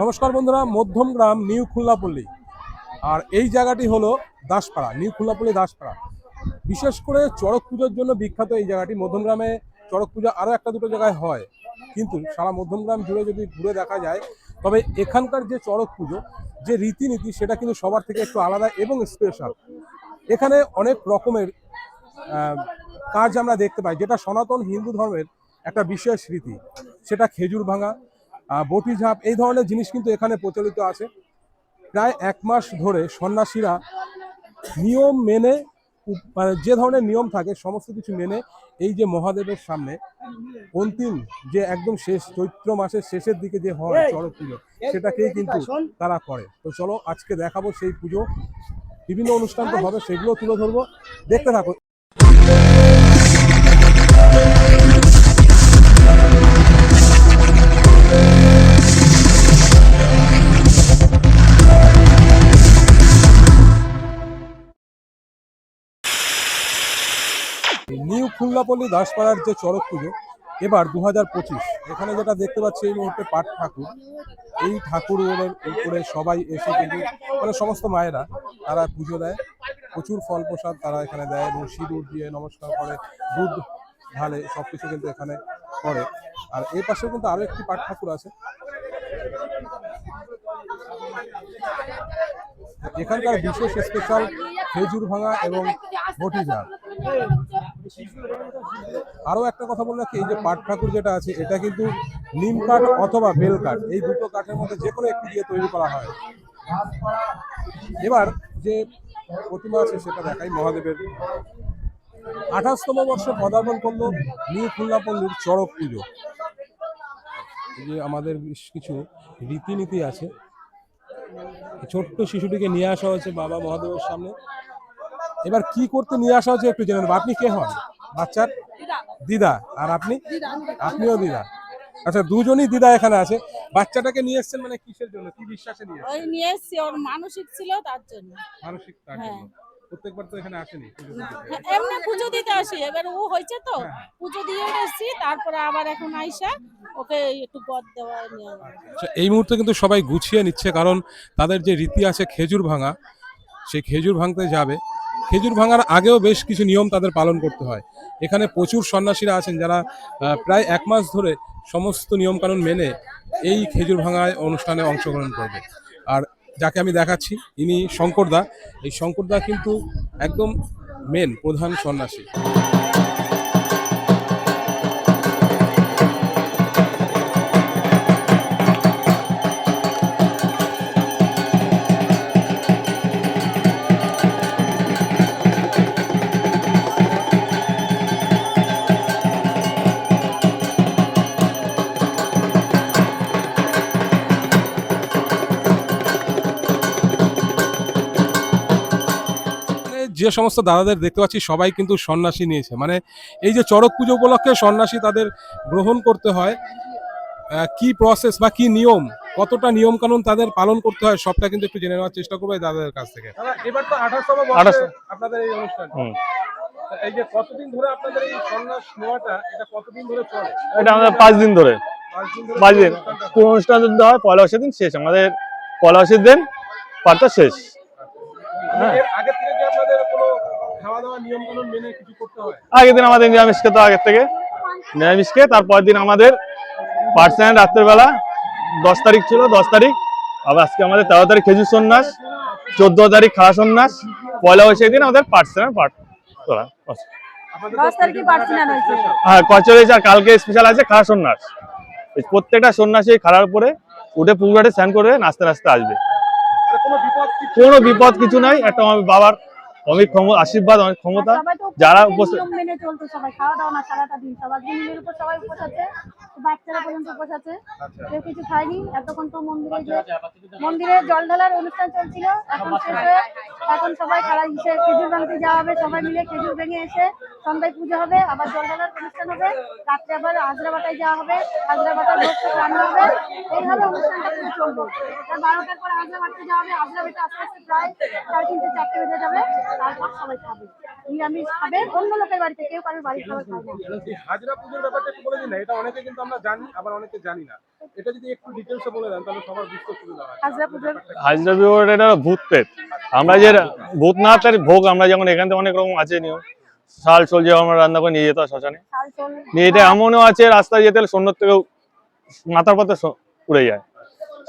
নমস্কার বন্ধুরা মধ্যমগ্রাম নিউ খুলনাপল্লী। আর এই জায়গাটি হলো দাসপাড়া, নিউ খুলনাপল্লী দাসপাড়া। বিশেষ করে চড়ক পুজোর জন্য বিখ্যাত এই জায়গাটি। মধ্যমগ্রামে চড়ক পুজো আরও একটা দুটো জায়গায় হয়, কিন্তু সারা মধ্যমগ্রাম জুড়ে যদি ঘুরে দেখা যায়, তবে এখানকার যে চড়ক পুজো, যে রীতিনীতি, সেটা কিন্তু সবার থেকে একটু আলাদা এবং স্পেশাল এখানে অনেক রকমের কাজ আমরা দেখতে পাই, যেটা সনাতন হিন্দু ধর্মের একটা বিশেষ রীতি। সেটা খেজুর ভাঙা বটি ঝাঁপ এই ধরনের জিনিস কিন্তু এখানে প্রচলিত আছে। প্রায় এক মাস ধরে সন্ন্যাসীরা নিয়ম মেনে মানে যে ধরনের নিয়ম থাকে সমস্ত কিছু মেনে এই যে মহাদেবের সামনে অন্তিম যে একদম শেষ চৈত্র মাসের শেষের দিকে যে হয় চড়ক পুজো সেটাকেই কিন্তু তারা করে। তো চলো আজকে দেখাবো সেই পুজো। বিভিন্ন অনুষ্ঠান তো হবে সেগুলো তুলে ধরবো। দেখতে থাকো নিউ খুলনাপল্লী দাসপাড়ার যে চড়ক পুজো, এবার দু হাজার পঁচিশ। এখানে যেটা দেখতে পাচ্ছি এই মুহূর্তে পাট ঠাকুর। এই ঠাকুরের উপরে সবাই এসে কিন্তু মানে সমস্ত মায়েরা তারা পুজো দেয়। প্রচুর ফল প্রসাদ তারা এখানে দেয় এবং সিঁদুর দিয়ে নমস্কার করে, দুধ, ঢালে সব কিছু কিন্তু এখানে করে। আর এই পাশে কিন্তু আরও একটি পাট ঠাকুর আছে। এখানকার বিশেষ স্পেশাল খেজুর ভাঙা এবং বটি ঝাড় আরও একটা কথা বললে কি এই যে পাট ঠাকুর যেটা আছে, এটা কিন্তু নিম কাঠ অথবা বেল কাঠ, এই দুটো কাঠের মধ্যে যে কোনো একটি দিয়ে তৈরি করা হয়। এবার যে প্রতিমা আছে, সেটা দেখাই মহাদেবের। আঠাশতম বর্ষে পদার্পণ করল নিউ খুলনাপল্লীর চড়ক পুজো। যে আমাদের বেশ কিছু রীতিনীতি আছে। ছোট্ট শিশুটিকে নিয়ে আসা হয়েছে বাবা মহাদেবের সামনে। এবার কি করতে নিয়ে আসা হচ্ছে একটু জেনে নেব। আপনি কে হন? বাচ্চার? দিদা। আর আপনি? আপনিও দিদা। আচ্ছা দুজনই দিদা এখানে আছে। বাচ্চাটাকে নিয়ে এসেছেন মানে কিসের জন্য? কি বিশ্বাসে নিয়ে ওই নিয়ে এসছি ওর মানসিক ছিল তার জন্য। মানসিক তার হ্যাঁ। জন্য। প্রত্যেকবার তো এখানে আসেনি হ্যাঁ, এমনি পুজো দিতে আসি। এবার ও হয়েছে তো। হ্যাঁ। পুজো দিয়ে এসেছি তারপরে আবার এখন আইসা ওকে একটু পদ দেওয়া নিয়ে আচ্ছা, এই মুহূর্তে কিন্তু সবাই গুছিয়ে নিচ্ছে কারণ তাদের যে রীতি আছে খেজুর ভাঙা সেই খেজুর ভাঙতে যাবে। খেজুর ভাঙার আগেও বেশ কিছু নিয়ম তাদের পালন করতে হয়। এখানে প্রচুর সন্ন্যাসীরা আছেন যারা প্রায় এক মাস ধরে সমস্ত নিয়মকানুন মেনে এই খেজুর ভাঙায় অনুষ্ঠানে অংশগ্রহণ করবে। আর যাকে আমি দেখাচ্ছি, ইনি শঙ্করদা এই শঙ্করদা কিন্তু একদম মেন প্রধান সন্ন্যাসী। যে সমস্ত দাদাদের দেখতে পাচ্ছি সবাই কিন্তু সন্ন্যাসী নিয়েছে। মানে এই যে চড়ক পুজো উপলক্ষে সন্ন্যাসী তাদের গ্রহণ করতে হয় কি প্রসেস বা কি নিয়ম কতটা নিয়ম কানুন তাদের পালন করতে হয় সবটা কিন্তু একটু জেনে নেওয়ার চেষ্টা করব দাদাদের কাছ থেকে। এবার তো আঠাশতম আপনাদের এই অনুষ্ঠান। এই যে কতদিন ধরে আপনাদের এই সন্ন্যাস নেওয়াটা এটা কতদিন ধরে চলে? এটা আমাদের পাঁচ দিন ধরে। পাঁচ দিন হয়। কোন অনুষ্ঠান যদি হয় পয়লা বৈশাখ দিন শেষ আমাদের পয়লা বৈশাখ দিন পাঠটা শেষ। হ্যাঁ। আগে থেকে আগের দিন আমাদের নিরামিষ খেতে আগের থেকে। নিরামিষ খেয়ে তারপরের দিন আমাদের পার্সেন্ট রাত্রেবেলা দশ তারিখ ছিল দশ তারিখ। আবার আজকে আমাদের তেরো তারিখ খেজুর সন্ন্যাস চোদ্দ তারিখ খাওয়া সন্ন্যাস পয়লা বৈশাখ দিন আমাদের পার্সেন্ট পাঠ হয়েছে। হ্যাঁ কচুরি আর কালকে স্পেশাল আছে খাওয়া সন্ন্যাস। প্রত্যেকটা সন্ন্যাসী খাড়ার উপরে উঠে পুকুরঘাটে স্নান করে নাচতে নাচতে আসবে। কোনো বিপদ কিছু কোনো বিপদ কিছু নাই একটা আমার বাবার অনেক ক্ষমতা আশীর্বাদ অনেক ক্ষমতা। সবাই যারা উপস্থিত মেনে চলতো সবাই। খাওয়া দাওয়া না সারাটা দিন সবাই মন্দিরের উপর সবাই উপোস আছে বাচ্চারা পর্যন্ত উপোস আছে কেউ কিছু খায়নি। এতক্ষণ তো মন্দিরে যে মন্দিরে জল ঢালার অনুষ্ঠান চলছিল। এখন শেষ হয়ে এখন সবাই খারা এসে খেজুর ভাঙতে যাওয়া হবে। সবাই মিলে খেজুর ভেঙে এসে সন্ধ্যায় পুজো হবে আবার জল ঢালার অনুষ্ঠান হবে রাত্রে আবার হাজরাবাটায় যাওয়া হবে হাজরা বাটার ভোগ রান্না হবে। এইভাবে অনুষ্ঠানটা পুরো চলবে। আর বারোটার পর হাজরাবাটতে যাওয়া হবে হাজরা আস্তে আস্তে প্রায় সাড়ে তিনটে চারটে বেজে যাবে। তারপর সবাই খাবে। নিরামিষ খাবে। অন্য লোকের বাড়িতে কেউ কারোর বাড়ির খাবার খায় হাজরা পুজোর ব্যাপারটা একটু বলে দিন না এটা অনেকে কিন্তু আমরা জানি আবার অনেকে জানি না। এটা যদি একটু ডিটেলসে বলে দেন তাহলে সবার বুঝতে সুবিধা হয়। হাজরা পুজোর হাজরা বিবাহ এটা ভূত প্রেত। আমরা যে ভূতনাথের ভোগ আমরা যেমন এখান থেকে অনেক রকম আছে নিয়ম। শাল চল যে আমরা রান্না করে নিয়ে যেতে শ্মশানে। নিয়ে এটা এমনও আছে রাস্তায় যেতে হলে থেকে থেকেও মাথার পথে উড়ে যায়।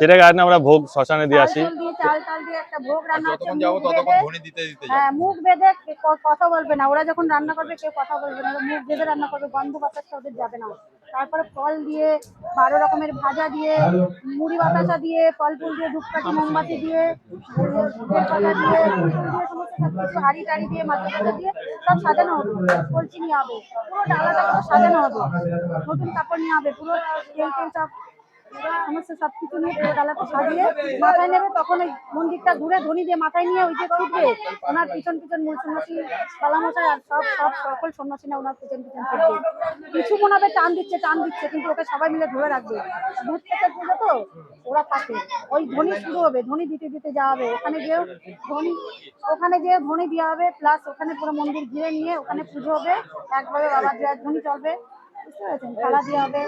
সেটাকে আজ আমরা ভোগ শ্মশানে দিয়ে আসি। চাল দিয়ে চাল টাল দিয়ে একটা ভোগ রান্না হচ্ছে। যতক্ষণ যাব মুখ বেঁধে- হ্যাঁ মুখ বেঁধে কে- কথা বলবে না। ওরা যখন রান্না করবে কেউ কথা বলবে না। মুখ বেঁধে রান্না করবে বাতাসটা ওদের যাবে না। তারপরে ফল দিয়ে বারো রকমের ভাজা দিয়ে মুড়ি বাতাসা দিয়ে ফল ফুল দিয়ে ধূপকাঠি মোমবাতি দিয়ে তেজপাতা দিয়ে দিয়ে সমস্ত সবকিছু হাড়ি টাড়ি দিয়ে দিয়ে সব সাজানো হবে। নিয়ে হবে পুরো ডালাটা সাজানো হবে। নতুন কাপড় নিয়ে হবে পুরো তেল তেল সব সমস্ত সবকিছু নিয়ে পুরো সাজিয়ে মাথায় নেবে, তখন ওই মন্দিরটা ঘুরে ধনী দিয়ে মাথায় নিয়ে ওই যে ছুটবে, ওনার পিছন পিছন মূল সন্ন্যাসী আর সব সব সকল ওনার পিছন পিছন ছুটবে। কিছু মনে হবে টান দিচ্ছে টান দিচ্ছে, কিন্তু ওকে সবাই মিলে ধরে রাখবে। ভূত থেকে পুজো তো, ওরা থাকে। ওই ধ্বনি শুরু হবে ধ্বনি দিতে দিতে যাওয়া হবে। ওখানে গিয়েও ধ্বনি ওখানে গিয়ে ধ্বনি দেওয়া হবে প্লাস ওখানে পুরো মন্দির ঘিরে নিয়ে ওখানে পুজো হবে। একবারে বাবা দেওয়ার ধ্বনি চলবে। বুঝতে পেরেছেন? থালা দেওয়া হবে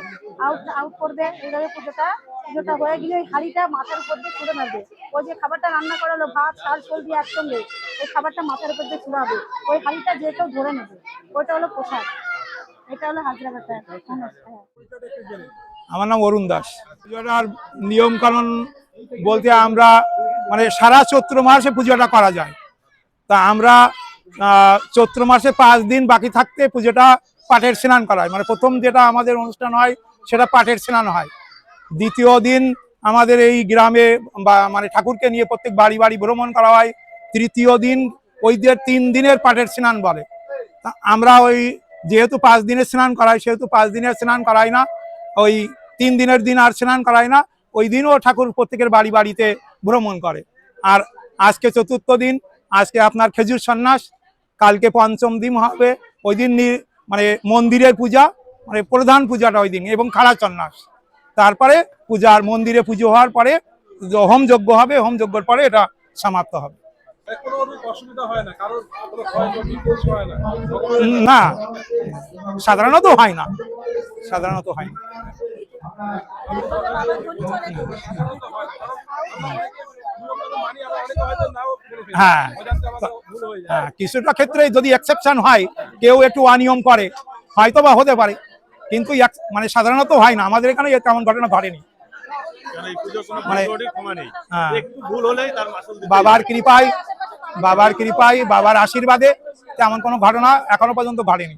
আউট আউট করবে এইভাবে পুজোটা পুজোটা হয়ে গেলে ওই হাঁড়িটা মাথার উপর দিয়ে ছুড়ে মারবে। ওই যে খাবারটা রান্না করা হলো ভাত শাল শোল দিয়ে একসঙ্গে ওই খাবারটা মাথার উপর দিয়ে ওই হাঁড়িটা যে কেউ ধরে নেবে ওইটা হলো প্রসাদ। এটা হলো হাজরা ব্যাপার আমার নাম অরুণ দাস। পুজোটার নিয়ম কানুন বলতে আমরা মানে সারা চৈত্র মাসে পুজোটা করা যায়। তা আমরা চৈত্র মাসে পাঁচ দিন বাকি থাকতে পুজোটা পাটের স্নান করা হয়। মানে প্রথম যেটা আমাদের অনুষ্ঠান হয়, সেটা পাটের স্নান হয়। দ্বিতীয় দিন আমাদের এই গ্রামে বা মানে ঠাকুরকে নিয়ে প্রত্যেক বাড়ি বাড়ি ভ্রমণ করা হয়। তৃতীয় দিন ওই যে তিন দিনের পাটের স্নান বলে। আমরা ওই যেহেতু পাঁচ দিনের স্নান করাই সেহেতু পাঁচ দিনের স্নান করাই না। ওই তিন দিনের দিন আর স্নান করাই না। ওই দিনও ঠাকুর প্রত্যেকের বাড়ি বাড়িতে ভ্রমণ করে। আর আজকে চতুর্থ দিন, আজকে আপনার খেজুর সন্ন্যাস, কালকে পঞ্চম দিন হবে। ওই দিন মানে মন্দিরের পূজা মানে প্রধান পূজাটা ওই দিন, এবং খাড়া সন্ন্যাস। তারপরে পূজার মন্দিরে পুজো হওয়ার পরে হোম যজ্ঞ হবে, হোম যজ্ঞের পরে এটা সমাপ্ত হবে। না, সাধারণত হয় না। সাধারণত হয় না। হ্যাঁ। হয়ে কিছুটা ক্ষেত্রে যদি এক্সেপশন হয় কেউ একটু অনিয়ম করে হয়তো বা হতে পারে। কিন্তু মানে সাধারণত হয় না। আমাদের এখানে তেমন ঘটনা ঘটেনি। মানে হ্যাঁ। বাবার কৃপায় বাবার কৃপায় বাবার আশীর্বাদে তেমন কোনো ঘটনা এখনও পর্যন্ত ঘটেনি।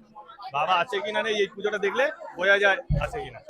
বাবা আছে কিনা নেই এই পুজোটা দেখলে বোঝা যায় আছে কিনা।